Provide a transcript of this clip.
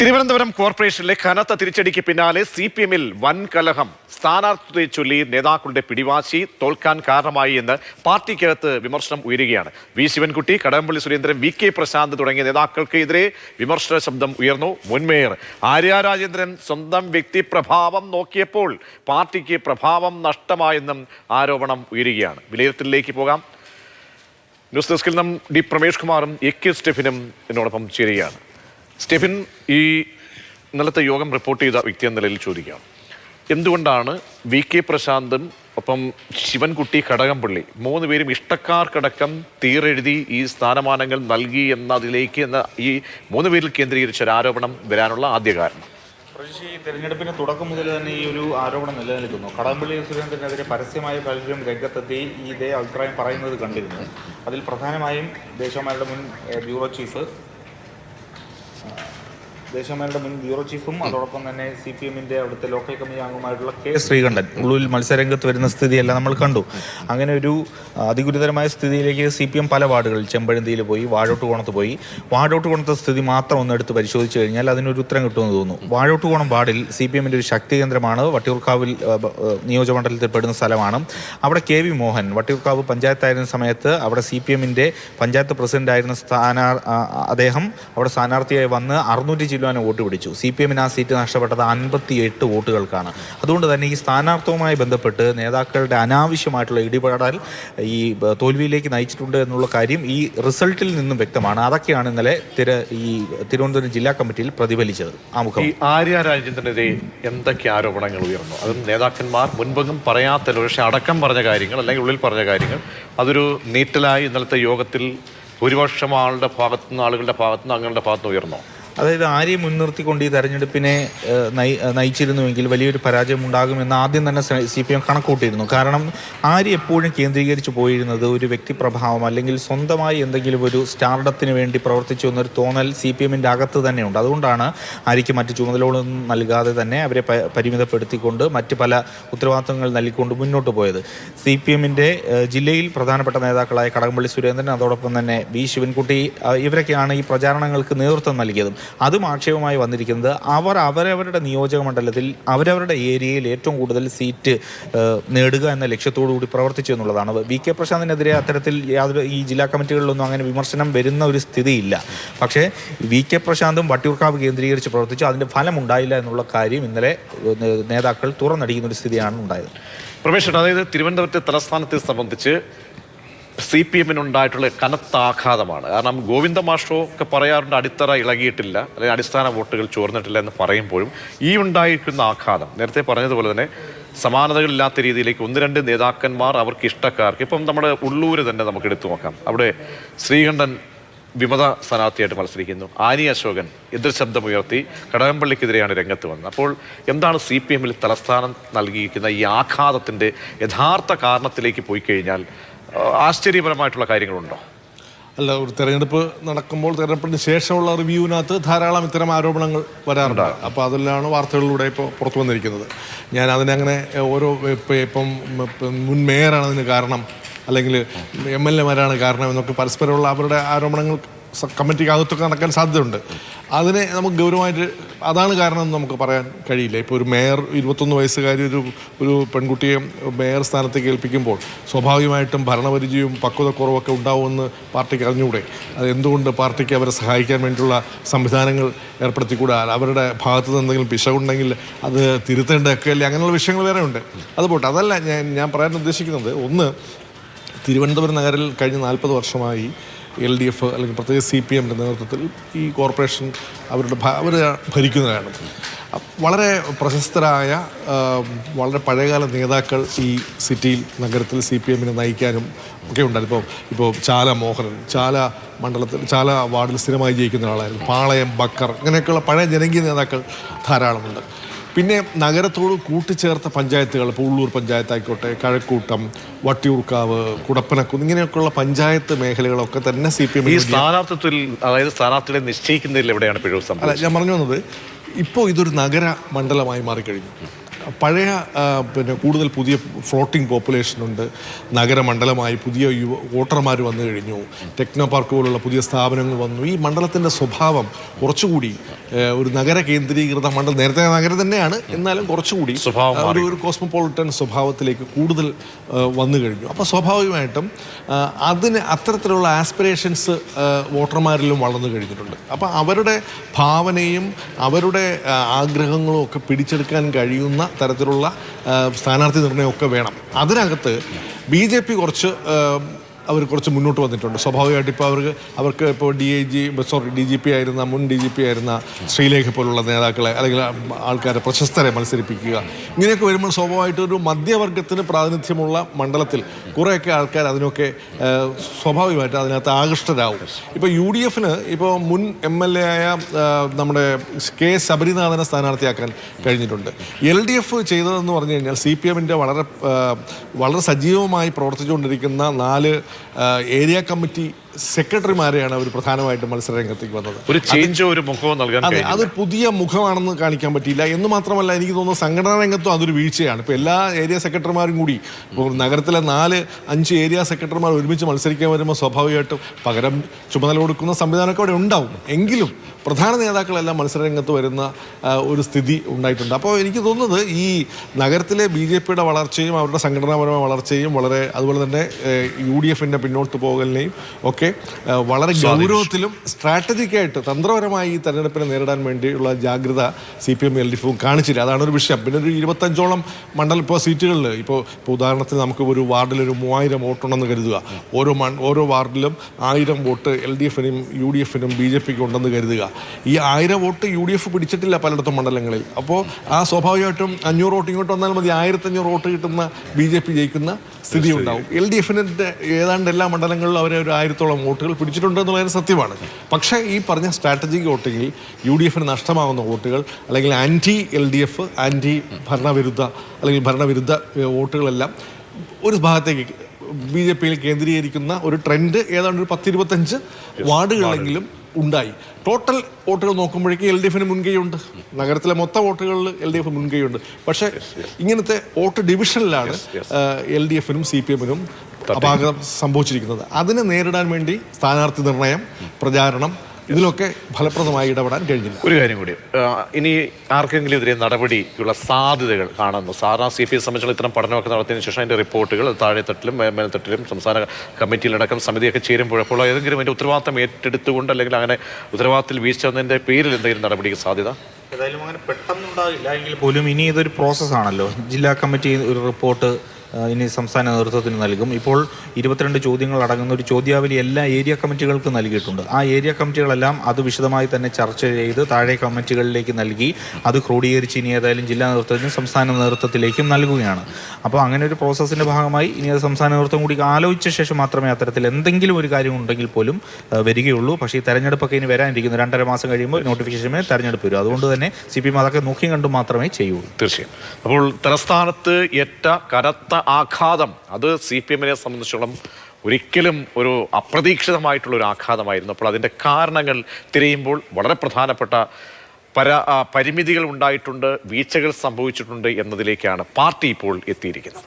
തിരുവനന്തപുരം കോർപ്പറേഷനിലെ കനത്ത തിരിച്ചടിക്ക് പിന്നാലെ സി പി എമ്മിൽ വൻ കലഹം സ്ഥാനാർത്ഥിയെ ചൊല്ലി നേതാക്കളുടെ പിടിവാശി തോൽക്കാൻ കാരണമായി എന്ന് പാർട്ടിക്കകത്ത് വിമർശനം ഉയരുകയാണ്. V Sivankutty Kadakampally Surendran V K Prasanth തുടങ്ങിയ നേതാക്കൾക്കെതിരെ വിമർശന ശബ്ദം ഉയർന്നു. മുൻമേയർ ആര്യ രാജേന്ദ്രൻ സ്വന്തം വ്യക്തിപ്രഭാവം നോക്കിയപ്പോൾ പാർട്ടിക്ക് പ്രഭാവം നഷ്ടമായെന്നും ആരോപണം ഉയരുകയാണ്. വിലയിരുത്തലിലേക്ക് പോകാം. ന്യൂസ് ഡെസ്കിൽ നിന്നും ഡി. പ്രമേഷ് കുമാറും എ. കെ. സ്റ്റെഫിനും എന്നോടൊപ്പം ചേരുകയാണ്. സ്റ്റെഫിൻ ഈ ഇന്നലത്തെ യോഗം റിപ്പോർട്ട് ചെയ്ത വ്യക്തി എന്ന നിലയിൽ ചോദിക്കാം. എന്തുകൊണ്ടാണ് വി കെ പ്രശാന്തും ഒപ്പം ശിവൻകുട്ടി കടകംപള്ളി മൂന്ന് പേരും ഇഷ്ടക്കാർക്കടക്കം തീരെഴുതി ഈ സ്ഥാനമാനങ്ങൾ നൽകി എന്നതിലേക്ക് എന്ന ഈ മൂന്ന് പേരിൽ കേന്ദ്രീകരിച്ച ഒരു ആരോപണം വരാനുള്ള ആദ്യ കാരണം? പ്രശി ഈ തെരഞ്ഞെടുപ്പിന് തുടക്കം മുതൽ തന്നെ ഈ ഒരു ആരോപണം നിലനിൽക്കുന്നു. കടകംപള്ളി സുരേന്ദ്രനെതിരെ പരസ്യമായ പലരും രംഗത്തെത്തി ഇതേ അഭിപ്രായം പറയുന്നത് കണ്ടിരുന്നു. അതിൽ പ്രധാനമായും ദേശീയമാരുടെ മുൻ ബ്യൂറോ ചീഫ് ദേശീയമാരുടെ മുൻ ബ്യൂറോ ചീഫും അതോടൊപ്പം തന്നെ സി പി എമ്മിന്റെ അവിടുത്തെ ലോക്കൽ കമ്മിറ്റി അംഗമായിട്ടുള്ള കെ ശ്രീകണ്ഠൻ ഉള്ളിൽ മത്സരരംഗത്ത് വരുന്ന സ്ഥിതിയല്ല നമ്മൾ കണ്ടു. അങ്ങനെ ഒരു അതിഗുരുതരമായ സ്ഥിതിയിലേക്ക് സി പി എം പല വാർഡുകളിൽ ചെമ്പഴന്തിയിൽ പോയി വാഴോട്ട് കോണത്ത് പോയി. വാഴോട്ട് കോണത്തെ സ്ഥിതി മാത്രം ഒന്ന് എടുത്ത് പരിശോധിച്ച് കഴിഞ്ഞാൽ അതിനൊരു ഉത്തരം കിട്ടുമെന്ന് തോന്നുന്നു. വാഴോട്ട് കോണം വാർഡിൽ സി പി എമ്മിന്റെ ഒരു ശക്തി കേന്ദ്രമാണ്. വട്ടിയൂർക്കാവിൽ നിയോജകമണ്ഡലത്തിൽ പെടുന്ന സ്ഥലമാണ്. അവിടെ കെ വി മോഹൻ വട്ടിയൂർക്കാവ് പഞ്ചായത്തായിരുന്ന സമയത്ത് അവിടെ സി പി എമ്മിന്റെ പഞ്ചായത്ത് പ്രസിഡന്റായിരുന്ന സ്ഥാനാർ അദ്ദേഹം അവിടെ സ്ഥാനാർത്ഥിയായി വന്ന് അറുന്നൂറ്റി ചില്ലുവാന് വോട്ട് പിടിച്ചു. സി പി എമ്മിന് ആ സീറ്റ് നഷ്ടപ്പെട്ടത് അൻപത്തി എട്ട് വോട്ടുകൾക്കാണ്. അതുകൊണ്ട് തന്നെ ഈ സ്ഥാനാർത്ഥവുമായി ബന്ധപ്പെട്ട് നേതാക്കളുടെ അനാവശ്യമായിട്ടുള്ള ഇടിപെടൽ ഈ തോൽവിയിലേക്ക് നയിച്ചിട്ടുണ്ട് എന്നുള്ള കാര്യം ഈ റിസൾട്ടിൽ നിന്നും വ്യക്തമാണ്. അതൊക്കെയാണ് ഇന്നലെ തിര ഈ തിരുവനന്തപുരം ജില്ലാ കമ്മിറ്റിയിൽ പ്രതിഫലിച്ചത്. ആമുഖം ഈ ആര്യ രാജേന്ദ്രനെതിരെ എന്തൊക്കെ ആരോപണങ്ങൾ ഉയർന്നു? അതും നേതാക്കന്മാർ മുൻപെങ്ങും പറയാത്ത പക്ഷേ അടക്കം പറഞ്ഞ കാര്യങ്ങൾ അല്ലെങ്കിൽ ഉള്ളിൽ പറഞ്ഞ കാര്യങ്ങൾ അതൊരു നീറ്റലായി ഇന്നലത്തെ യോഗത്തിൽ ഭൂരിപക്ഷം ആളുടെ ഭാഗത്തുനിന്ന് ആളുകളുടെ ഭാഗത്തുനിന്ന് അംഗങ്ങളുടെ ഭാഗത്തുനിന്ന് ഉയർന്നോ? അതായത് ആര്യെ മുൻനിർത്തിക്കൊണ്ട് ഈ തെരഞ്ഞെടുപ്പിനെ നയിച്ചിരുന്നുവെങ്കിൽ വലിയൊരു പരാജയം ഉണ്ടാകുമെന്ന് ആദ്യം തന്നെ സി പി എം കണക്കൂട്ടിയിരുന്നു. കാരണം ആര്യ എപ്പോഴും കേന്ദ്രീകരിച്ചു പോയിരുന്നത് ഒരു വ്യക്തിപ്രഭാവം അല്ലെങ്കിൽ സ്വന്തമായി എന്തെങ്കിലും ഒരു സ്റ്റാർഡത്തിന് വേണ്ടി പ്രവർത്തിച്ചു എന്നൊരു തോന്നൽ സി പി എമ്മിന്റെ അകത്ത് തന്നെയുണ്ട്. അതുകൊണ്ടാണ് ആര്യയ്ക്ക് മറ്റ് ചുമതലകളൊന്നും നൽകാതെ തന്നെ അവരെ പരിമിതപ്പെടുത്തിക്കൊണ്ട് മറ്റ് പല ഉത്തരവാദിത്തങ്ങൾ നൽകിക്കൊണ്ട് മുന്നോട്ട് പോയത്. സി പി എമ്മിന്റെ ജില്ലയിൽ പ്രധാനപ്പെട്ട നേതാക്കളായ കടകംപള്ളി സുരേന്ദ്രൻ അതോടൊപ്പം തന്നെ വി ശിവൻകുട്ടി ഇവരൊക്കെയാണ് ഈ പ്രചാരണങ്ങൾക്ക് നേതൃത്വം നൽകിയതും. അതും ആക്ഷേപമായി വന്നിരിക്കുന്നത് അവർ അവരവരുടെ നിയോജക മണ്ഡലത്തിൽ അവരവരുടെ ഏരിയയിൽ ഏറ്റവും കൂടുതൽ സീറ്റ് നേടുക എന്ന ലക്ഷ്യത്തോടു കൂടി പ്രവർത്തിച്ചു എന്നുള്ളതാണ്. വി കെ പ്രശാന്തിനെതിരെ അത്തരത്തിൽ യാതൊരു ഈ ജില്ലാ കമ്മിറ്റികളിലൊന്നും അങ്ങനെ വിമർശനം വരുന്ന ഒരു സ്ഥിതിയില്ല. പക്ഷേ വി കെ പ്രശാന്തും വട്ടിയൂർക്കാവ് കേന്ദ്രീകരിച്ച് പ്രവർത്തിച്ചു. അതിന്റെ ഫലം ഉണ്ടായില്ല എന്നുള്ള കാര്യം ഇന്നലെ നേതാക്കൾ തുറന്നടിക്കുന്ന ഒരു സ്ഥിതിയാണ് ഉണ്ടായത്. പ്രവേശൻ അതായത് തിരുവനന്തപുരത്തെ തലസ്ഥാനത്തെ സംബന്ധിച്ച് സി പി എമ്മിനുണ്ടായിട്ടുള്ള കനത്ത ആഘാതമാണ്. കാരണം ഗോവിന്ദ മാഷോ ഒക്കെ പറയാറുണ്ട് അടിത്തറ ഇളകിയിട്ടില്ല അല്ലെങ്കിൽ അടിസ്ഥാന വോട്ടുകൾ ചോർന്നിട്ടില്ല എന്ന് പറയുമ്പോഴും ഈ ഉണ്ടായിരിക്കുന്ന ആഘാതം. നേരത്തെ പറഞ്ഞതുപോലെ തന്നെ സമാനതകളില്ലാത്ത രീതിയിലേക്ക് ഒന്ന് രണ്ട് നേതാക്കന്മാർ അവർക്ക് ഇഷ്ടക്കാർക്ക് ഇപ്പം നമ്മുടെ ഉള്ളൂര് തന്നെ നമുക്ക് എടുത്തു നോക്കാം. അവിടെ ശ്രീകണ്ഠൻ വിമത സ്ഥാനാർത്ഥിയായിട്ട് മത്സരിക്കുന്നു. ആനി അശോകൻ എതിർ ശബ്ദമുയർത്തി കടകംപള്ളിക്കെതിരെയാണ് രംഗത്ത് വന്നത്. അപ്പോൾ എന്താണ് സി പി എമ്മിൽ തലസ്ഥാനം നൽകിയിരിക്കുന്ന ഈ ആഘാതത്തിന്റെ യഥാർത്ഥ കാരണത്തിലേക്ക് പോയി കഴിഞ്ഞാൽ ആശ്ചര്യപരമായിട്ടുള്ള കാര്യങ്ങളുണ്ടോ? അല്ല ഒരു തെരഞ്ഞെടുപ്പ് നടക്കുമ്പോൾ തെരഞ്ഞെടുപ്പിന് ശേഷമുള്ള റിവ്യൂവിനകത്ത് ധാരാളം ഇത്തരം ആരോപണങ്ങൾ വരാറുണ്ട്. അപ്പോൾ അതെല്ലാം വാർത്തകളിലൂടെ ഇപ്പോൾ പുറത്തു വന്നിരിക്കുന്നത്. ഞാൻ അതിനങ്ങനെ ഓരോ ഇപ്പം മുൻ മേയറാണ് അതിന് കാരണം അല്ലെങ്കിൽ എം എൽ എമാരാണ് കാരണം എന്നൊക്കെ പരസ്പരമുള്ള അവരുടെ ആരോപണങ്ങൾ സ- കമ്മിറ്റിക്ക് അകത്തൊക്കെ നടക്കാൻ സാധ്യതയുണ്ട്. അതിനെ നമുക്ക് ഗൗരവമായിട്ട് അതാണ് കാരണം എന്ന് നമുക്ക് പറയാൻ കഴിയില്ല. ഇപ്പോൾ ഒരു മേയർ ഇരുപത്തൊന്ന് വയസ്സുകാരി ഒരു ഒരു പെൺകുട്ടിയെ മേയർ സ്ഥാനത്തേക്ക് ഏൽപ്പിക്കുമ്പോൾ സ്വാഭാവികമായിട്ടും ഭരണപരിചയവും പക്വതക്കുറവൊക്കെ ഉണ്ടാവുമെന്ന് പാർട്ടിക്ക് അറിഞ്ഞുകൂടെ അത് എന്തുകൊണ്ട് പാർട്ടിക്ക് അവരെ സഹായിക്കാൻ വേണ്ടിയുള്ള സംവിധാനങ്ങൾ ഏർപ്പെടുത്തിക്കൂടാ? അവരുടെ ഭാഗത്ത് നിന്ന് എന്തെങ്കിലും പിശകുണ്ടെങ്കിൽ അത് തിരുത്തേണ്ടതൊക്കെ അല്ലേ? അങ്ങനെയുള്ള വിഷയങ്ങൾ വേറെ ഉണ്ട്. അത് പോട്ടെ. അതല്ല ഞാൻ ഞാൻ പറയാൻ ഉദ്ദേശിക്കുന്നത് ഒന്ന് തിരുവനന്തപുരം നഗരിൽ കഴിഞ്ഞ നാൽപ്പത് വർഷമായി എൽ ഡി എഫ് അല്ലെങ്കിൽ പ്രത്യേകിച്ച് സി പി എമ്മിന്റെ നേതൃത്വത്തിൽ ഈ കോർപ്പറേഷൻ അവരുടെ അവർ ഭരിക്കുന്നതാണ്. വളരെ പ്രശസ്തരായ വളരെ പഴയകാല നേതാക്കൾ ഈ സിറ്റിയിൽ നഗരത്തിൽ സി പി എമ്മിനെ നയിക്കാനും ഒക്കെ ഉണ്ടായിരുന്നു. ഇപ്പോൾ ഇപ്പോൾ ചാല മോഹനൻ ചാല മണ്ഡലത്തിൽ ചാല വാർഡിൽ സ്ഥിരമായി ജയിക്കുന്ന ആളായിരുന്നു. പാളയം ബക്കർ ഇങ്ങനെയൊക്കെയുള്ള പഴയ ജനകീയ നേതാക്കൾ ധാരാളമുണ്ട്. പിന്നെ നഗരത്തോട് കൂട്ടിച്ചേർത്ത പഞ്ചായത്തുകൾ ഇപ്പോൾ ഉള്ളൂർ പഞ്ചായത്ത് ആയിക്കോട്ടെ കഴക്കൂട്ടം വട്ടിയൂർക്കാവ് കുടപ്പനക്കുന്ന് ഇങ്ങനെയൊക്കെയുള്ള പഞ്ചായത്ത് മേഖലകളൊക്കെ തന്നെ സി പി ഈ എം സ്ഥാനാർത്ഥിത്വത്തിൽ അതായത് സ്ഥാനാർത്ഥികളെ നിശ്ചയിക്കുന്നതിൽ എവിടെയാണ് പിഴവ് സംഭവം അല്ല ഞാൻ പറഞ്ഞു വന്നത് ഇപ്പോൾ ഇതൊരു നഗര മണ്ഡലമായി മാറിക്കഴിഞ്ഞു. പഴയ പിന്നെ കൂടുതൽ പുതിയ ഫ്ലോട്ടിംഗ് പോപ്പുലേഷൻ ഉണ്ട്. നഗരമണ്ഡലമായി പുതിയ യുവ വോട്ടർമാർ വന്നു കഴിഞ്ഞു. ടെക്നോ പാർക്ക് പോലുള്ള പുതിയ സ്ഥാപനങ്ങൾ വന്നു. ഈ മണ്ഡലത്തിന്റെ സ്വഭാവം കുറച്ചുകൂടി ഒരു നഗര കേന്ദ്രീകൃത മണ്ഡലം നേരത്തെ നഗരം തന്നെയാണ് എന്നാലും കുറച്ചുകൂടി സ്വഭാവം ഒരു ഒരു കോസ്മോപോളിറ്റൻ സ്വഭാവത്തിലേക്ക് കൂടുതൽ വന്നു കഴിഞ്ഞു. അപ്പോൾ സ്വാഭാവികമായിട്ടും അതിന് അത്തരത്തിലുള്ള ആസ്പിറേഷൻസ് വോട്ടർമാരിലും വളർന്നു കഴിഞ്ഞിട്ടുണ്ട്. അപ്പോൾ അവരുടെ ഭാവനയും അവരുടെ ആഗ്രഹങ്ങളും ഒക്കെ പിടിച്ചെടുക്കാൻ കഴിയുന്ന തരത്തിലുള്ള സ്ഥാനാർത്ഥി നിർണയമൊക്കെ വേണം. അതിനകത്ത് ബി ജെ പി കുറച്ച് അവർ കുറച്ച് മുന്നോട്ട് വന്നിട്ടുണ്ട്. സ്വാഭാവികമായിട്ട് ഇപ്പോൾ അവർക്ക് അവർക്ക് ഇപ്പോൾ D I G sorry D G P ആയിരുന്ന മുൻ ഡി ജി പി ആയിരുന്ന ശ്രീലേഖ പോലുള്ള നേതാക്കളെ അല്ലെങ്കിൽ ആൾക്കാരെ പ്രശസ്തരെ മത്സരിപ്പിക്കുക. ഇങ്ങനെയൊക്കെ വരുമ്പോൾ സ്വാഭാവികമായിട്ട് ഒരു മധ്യവർഗത്തിന് പ്രാതിനിധ്യമുള്ള മണ്ഡലത്തിൽ കുറേയൊക്കെ ആൾക്കാർ അതിനൊക്കെ സ്വാഭാവികമായിട്ട് അതിനകത്ത് ആകൃഷ്ടരാകും ഇപ്പോൾ യു ഡി എഫിന് ഇപ്പോൾ മുൻ എം എൽ എ ആയ നമ്മുടെ കെ ശബരിനാഥനെ സ്ഥാനാർത്ഥിയാക്കാൻ കഴിഞ്ഞിട്ടുണ്ട്. എൽ ഡി എഫ് ചെയ്തതെന്ന് പറഞ്ഞു കഴിഞ്ഞാൽ സി പി എമ്മിന്റെ വളരെ വളരെ സജീവമായി പ്രവർത്തിച്ചുകൊണ്ടിരിക്കുന്ന നാല് ഏരിയ കമ്മിറ്റി സെക്രട്ടറിമാരെയാണ് അവർ പ്രധാനമായിട്ടും മത്സരരംഗത്തേക്ക് വന്നത്. ഒരു ചേഞ്ചോ ഒരു മുഖവും നൽകാൻ അതെ അത് പുതിയ മുഖമാണെന്ന് കാണിക്കാൻ പറ്റിയില്ല എന്ന് മാത്രമല്ല എനിക്ക് തോന്നുന്നു സംഘടനാ രംഗത്തും അതൊരു വീഴ്ചയാണ്. ഇപ്പോൾ എല്ലാ ഏരിയ സെക്രട്ടറിമാരും കൂടി ഇപ്പോൾ നഗരത്തിലെ നാല് അഞ്ച് ഏരിയ സെക്രട്ടറിമാർ ഒരുമിച്ച് മത്സരിക്കാൻ വരുമ്പോൾ സ്വാഭാവികമായിട്ടും പകരം ചുമതല കൊടുക്കുന്ന സംവിധാനമൊക്കെ അവിടെ ഉണ്ടാവും. എങ്കിലും പ്രധാന നേതാക്കളെല്ലാം മത്സരരംഗത്ത് വരുന്ന ഒരു സ്ഥിതി ഉണ്ടായിട്ടുണ്ട്. അപ്പോൾ എനിക്ക് തോന്നുന്നത് ഈ നഗരത്തിലെ ബി ജെ പിയുടെ വളർച്ചയും അവരുടെ സംഘടനാപരമായ വളർച്ചയും വളരെ അതുപോലെ തന്നെ യു ഡി എഫിന്റെ പിന്നോട്ട് പോകലിനെയും ഒക്കെ ആ, വളരെ ഗൗരവത്തിലും സ്ട്രാറ്റജിക്കായിട്ട് തന്ത്രപരമായി ഈ തെരഞ്ഞെടുപ്പിനെ നേരിടാൻ വേണ്ടിയുള്ള ജാഗ്രത C P M L D എഫും കാണിച്ചില്ല. അതാണ് ഒരു വിഷയം. പിന്നെ ഒരു ഇരുപത്തഞ്ചോളം മണ്ഡലം ഇപ്പോൾ സീറ്റുകളിൽ ഇപ്പോൾ ഇപ്പോൾ ഉദാഹരണത്തിന് നമുക്ക് ഒരു വാർഡിൽ ഒരു മൂവായിരം വോട്ടുണ്ടെന്ന് കരുതുക. ഓരോ മൺ ഓരോ വാർഡിലും ആയിരം വോട്ട് എൽ ഡി എഫിനും യു ഡി എഫിനും ബി ജെ പിക്കും ഉണ്ടെന്ന് കരുതുക. ഈ ആയിരം വോട്ട് യു ഡി എഫ് പിടിച്ചിട്ടില്ല പലയിടത്തും മണ്ഡലങ്ങളിൽ. അപ്പോൾ ആ സ്വാഭാവികമായിട്ടും അഞ്ഞൂറ് വോട്ട് ഇങ്ങോട്ട് വന്നാൽ മതി. ആയിരത്തഞ്ഞൂറ് വോട്ട് കിട്ടുന്ന ബി ജെ പി ജയിക്കുന്ന സ്ഥിതി ഉണ്ടാവും എൽ ഡി എഫിന്റെ ഏതാണ്ട് എല്ലാ മണ്ഡലങ്ങളിലും അവരെ ഒരു ആയിരത്തോളം വോട്ടുകൾ പിടിച്ചിട്ടുണ്ട് എന്നുള്ളതിന് സത്യമാണ്. പക്ഷേ ഈ പറഞ്ഞ സ്ട്രാറ്റജിക് വോട്ടിങ്ങിൽ യു ഡി എഫിന് നഷ്ടമാകുന്ന വോട്ടുകൾ അല്ലെങ്കിൽ anti L D F anti ഭരണവിരുദ്ധ അല്ലെങ്കിൽ ഭരണവിരുദ്ധ വോട്ടുകളെല്ലാം ഒരു ഭാഗത്തേക്ക് ബി ജെ പിയിൽ കേന്ദ്രീകരിക്കുന്ന ഒരു ട്രെൻഡ് ഏതാണ്ട് ഒരു പത്തിരുപത്തഞ്ച് വാർഡുകളെങ്കിലും ഉണ്ടായി. ടോട്ടൽ വോട്ടുകൾ നോക്കുമ്പോഴേക്കും എൽ ഡി എഫിന് മുൻകൈയുണ്ട്. നഗരത്തിലെ മൊത്തം വോട്ടുകളിൽ എൽ ഡി എഫ് മുൻകൈയുണ്ട്. പക്ഷേ ഇങ്ങനത്തെ വോട്ട് ഡിവിഷനിലാണ് എൽ ഡി എഫിനും സി പി എമ്മിനും അപാകതം സംഭവിച്ചിരിക്കുന്നത്. അതിനെ നേരിടാൻ വേണ്ടി സ്ഥാനാർത്ഥി നിർണയം പ്രചാരണം ഇതിലൊക്കെ ഫലപ്രദമായി ഇടപെടാൻ കഴിഞ്ഞില്ല. ഒരു കാര്യം കൂടി. ഇനി ആർക്കെങ്കിലും എതിരെ നടപടിക്കുള്ള സാധ്യതകൾ കാണുന്നു? സാധാരണ സി പി എസ് സംബന്ധിച്ചുള്ള ഇത്തരം പഠനമൊക്കെ നടത്തിയതിനു ശേഷം അതിന്റെ റിപ്പോർട്ടുകൾ താഴെത്തട്ടിലും മേൽത്തട്ടിലും സംസ്ഥാന കമ്മിറ്റിയിലടക്കം സമിതിയൊക്കെ ചേരുമ്പോഴപ്പോൾ ഏതെങ്കിലും അതിന്റെ ഉത്തരവാദിത്തം ഏറ്റെടുത്തുകൊണ്ട് അല്ലെങ്കിൽ അങ്ങനെ ഉത്തരവാദിത്തത്തിൽ വീഴ്ച വന്നതിന്റെ പേരിൽ എന്തെങ്കിലും നടപടിക്ക് സാധ്യത? ഏതായാലും അങ്ങനെ പെട്ടെന്നുണ്ടാകില്ല എങ്കിൽ പോലും ഇനി ഇതൊരു പ്രോസസ്സാണല്ലോ ജില്ലാ കമ്മിറ്റി ഒരു റിപ്പോർട്ട് ഇനി സംസ്ഥാന നേതൃത്വത്തിന് നൽകും. ഇപ്പോൾ ഇരുപത്തിരണ്ട് ചോദ്യങ്ങൾ അടങ്ങുന്ന ഒരു ചോദ്യാവലി എല്ലാ ഏരിയ കമ്മിറ്റികൾക്കും നൽകിയിട്ടുണ്ട്. ആ ഏരിയ കമ്മിറ്റികളെല്ലാം അത് വിശദമായി തന്നെ ചർച്ച ചെയ്ത് താഴെ കമ്മിറ്റികളിലേക്ക് നൽകി അത് ക്രോഡീകരിച്ച് ഇനി ഏതായാലും ജില്ലാ നേതൃത്വത്തിനും സംസ്ഥാന നേതൃത്വത്തിലേക്കും നൽകുകയാണ്. അപ്പോൾ അങ്ങനെ ഒരു പ്രോസസ്സിന്റെ ഭാഗമായി ഇനി അത് സംസ്ഥാന നേതൃത്വം കൂടി ആലോചിച്ച ശേഷം മാത്രമേ അത്തരത്തിൽ എന്തെങ്കിലും ഒരു കാര്യം ഉണ്ടെങ്കിൽ പോലും വരികയുള്ളൂ. പക്ഷേ ഈ തെരഞ്ഞെടുപ്പൊക്കെ ഇനി വരാനിരിക്കുന്നു. രണ്ടര മാസം കഴിയുമ്പോൾ നോട്ടിഫിക്കേഷനെ തെരഞ്ഞെടുപ്പ് വരും. അതുകൊണ്ട് തന്നെ സി പി എം അതൊക്കെ നോക്കിയും കണ്ടും മാത്രമേ ചെയ്യൂ തീർച്ചയായും. അപ്പോൾ തലസ്ഥാനത്ത് ഏറ്റ കനത്ത ആഘാതം. അത് സി പി എമ്മിനെ സംബന്ധിച്ചോളം ഒരിക്കലും ഒരു അപ്രതീക്ഷിതമായിട്ടുള്ള ഒരു ആഘാതമായിരുന്നു. അപ്പോൾ അതിന്റെ കാരണങ്ങൾ തിരയുമ്പോൾ വളരെ പ്രധാനപ്പെട്ട പര പരിമിതികൾ ഉണ്ടായിട്ടുണ്ട് വീഴ്ചകൾ സംഭവിച്ചിട്ടുണ്ട് എന്നതിലേക്കാണ് പാർട്ടി ഇപ്പോൾ എത്തിയിരിക്കുന്നത്.